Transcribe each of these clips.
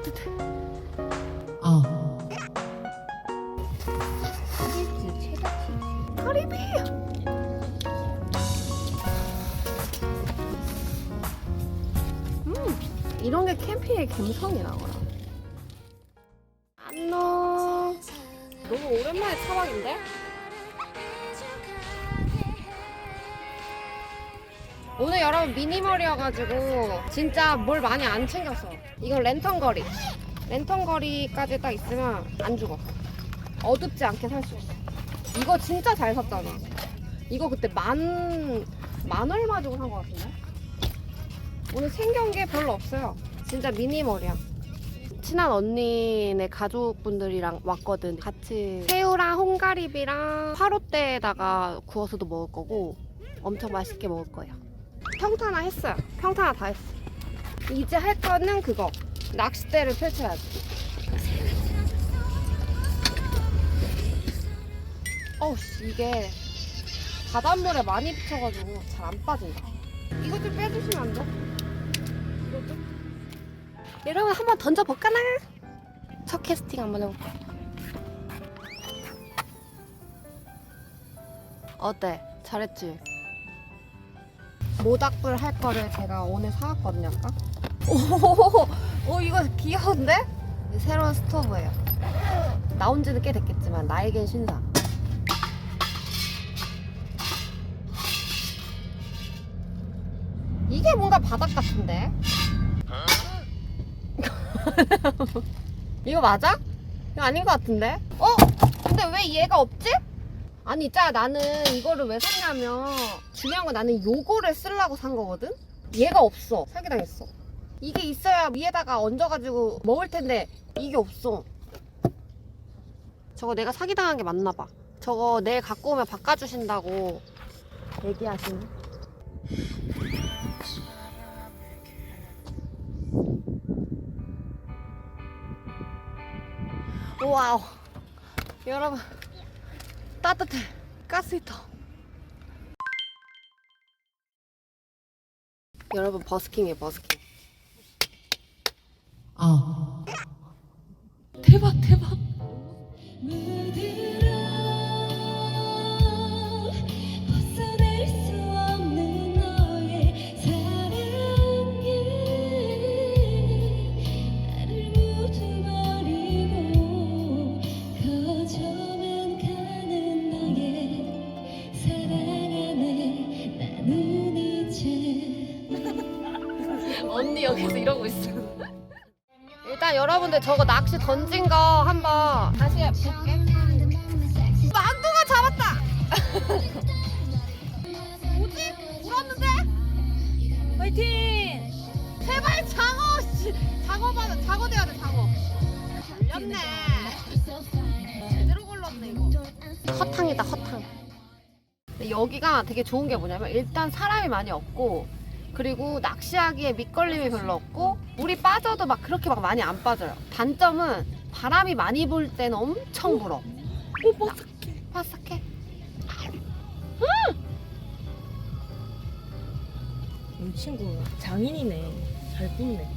따뜻해. 어. 치즈 체다 치즈. 카리비. 음, 이런 게 캠핑의 감성이라고요. 안녕. 너무 오랜만에 차박인데? 오늘 여러분 미니멀이어가지고 진짜 뭘 많이 안 챙겼어. 이건 랜턴 거리. 랜턴 거리까지 딱 있으면 안 죽어. 어둡지 않게 살 수 있어. 이거 진짜 잘 샀잖아. 이거 그때 만, 만 얼마 주고 산것 같은데? 오늘 챙겨온 게 별로 없어요. 진짜 미니멀이야. 친한 언니네 가족분들이랑 왔거든. 같이 새우랑 홍가리비랑 화로대에다가 구워서도 먹을 거고 엄청 맛있게 먹을 거예요. 평탄화 했어요. 평탄화 다 했어. 이제 할 거는 그거. 낚싯대를 펼쳐야지. 어우씨 이게 바닷물에 많이 비쳐가지고 잘 안 빠진다. 이것 좀 빼주시면 안 돼? 이것 좀. 여러분 한번 던져볼까나? 첫 캐스팅 한번 해볼까? 어때? 잘했지? 모닥불 할 거를 제가 오늘 사왔거든요 아까 오, 오 이거 귀여운데? 새로운 스토브예요 나온 지는 꽤 됐겠지만 나에겐 신상 이게 뭔가 바닥 같은데? 이거 맞아? 이거 아닌 것 같은데? 어? 근데 왜 얘가 없지? 아니 있잖아 나는 이거를 왜 샀냐면 중요한 건 나는 요거를 쓰려고 산 거거든? 얘가 없어. 사기당했어. 이게 있어야 위에다가 얹어가지고 먹을 텐데 이게 없어. 저거 내가 사기당한 게 맞나 봐. 저거 내일 갖고 오면 바꿔주신다고. 얘기하시네 와우. 여러분 따뜻해. 가스히터. 여러분 버스킹이에요 버스킹. 어. 언니 여기서 이러고 있어 일단 여러분들 저거 낚시 던진 거 한번 다시 볼게 만두가 잡았다 뭐지? 울었는데? 화이팅! 제발 장어 씨. 장어 받아 장어 돼야 돼 장어 걸렸네 제대로 걸렸네 이거 허탕이다 허탕 여기가 되게 좋은 게 뭐냐면 일단 사람이 많이 없고 그리고 낚시하기에 밑걸림이 별로 없고 물이 빠져도 막 그렇게 막 많이 안 빠져요 단점은 바람이 많이 불 때는 엄청 불어 오 바삭해. 바삭해 이 친구 장인이네. 잘 굽네.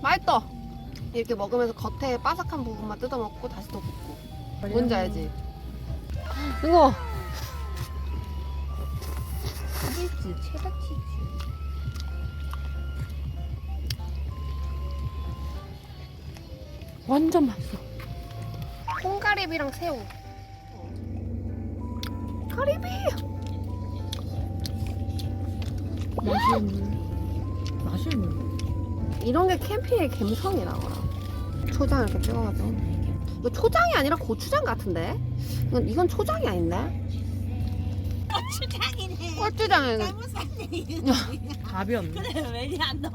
맛있다 이렇게 먹으면서 겉에 바삭한 부분만 뜯어 먹고 다시 또 굽고 뭔지 알지? 이거 치즈 체다 치즈. 완전 맛있어. 콩가리비랑 새우. 가리비! 맛있는. 맛있는. 이런 게 캠핑의 감성이라고요. 초장 이렇게 찍어가지고. 이거 초장이 아니라 고추장 같은데? 이건, 이건 초장이 아닌데? 잘못 샀네. 답이 없네. 그래?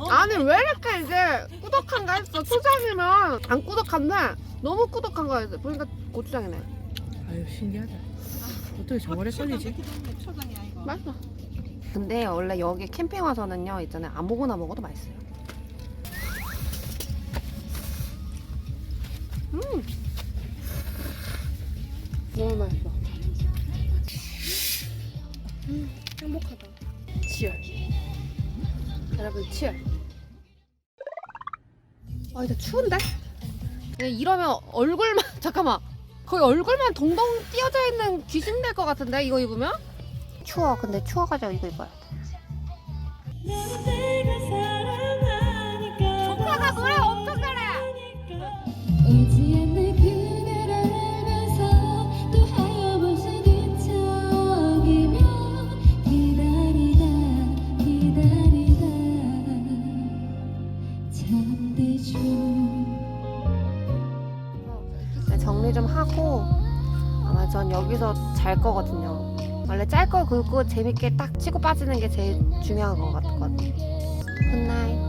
아니, 왜 이렇게 이제 꾸덕한가 했어. 초장이면 안 꾸덕한데 너무 꾸덕한 거야. 보니까 고추장이네. 아유 신기하다. 어떻게? 초장이 아니고. 맛있어. 근데 원래 여기 캠핑 와서는요, 있잖아요. 아무거나 먹어도 맛있어요. 음! 너무 맛있어. 치열. 아 이제 추운데? 이러면 얼굴만 잠깐만 거의 얼굴만 동동 띄어져 있는 귀신 될 것 같은데 이거 입으면? 추워 근데 추워가지고 이거 입어야 돼 조카가 노래 엄청 잘해 정리 좀 하고 아마 전 여기서 잘 거거든요. 원래 짧고 긁고 재밌게 딱 치고 빠지는 게 제일 중요한 것 같거든요. 굿나잇.